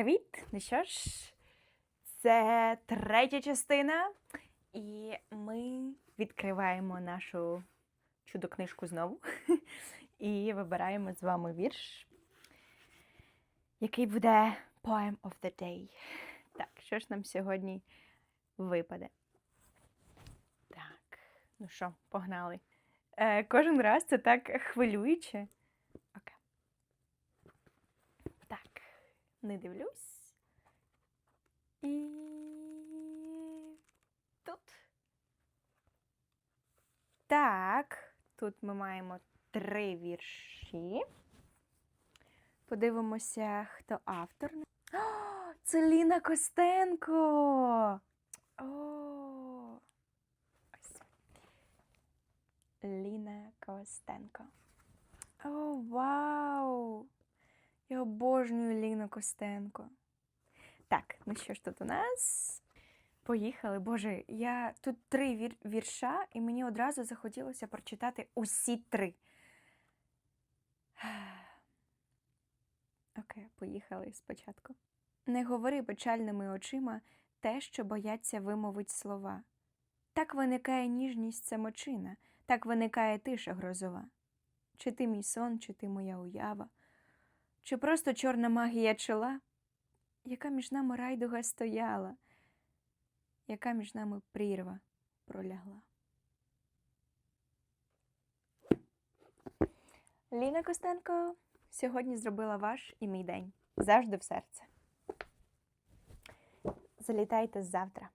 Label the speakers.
Speaker 1: Привіт! Ну що ж, це третя частина, і ми відкриваємо нашу чудо-книжку знову і вибираємо з вами вірш, який буде Poem of the Day. Так, що ж нам сьогодні випаде? Так, ну що, погнали. Е, кожен раз це так хвилююче. Окей. Так, не дивлюсь. І тут. Так, тут ми маємо три вірші. Подивимося, хто автор. О, це Ліна Костенко. О, ось. Ліна Костенко. О, вау! Я обожнюю Ліну Костенко. Так, ну що ж тут у нас? Поїхали. Боже, я тут три вір... вірша, і мені одразу захотілося прочитати усі три. Окей, поїхали спочатку. Не говори печальними очима те, що бояться вимовить слова. Так виникає ніжність самочина, так виникає тиша грозова. Чи ти мій сон, чи ти моя уява, чи просто чорна магія чола, яка між нами райдуга стояла, яка між нами прірва пролягла. Ліна Костенко сьогодні зробила ваш і мій день. Завжди в серце. Залітайте завтра.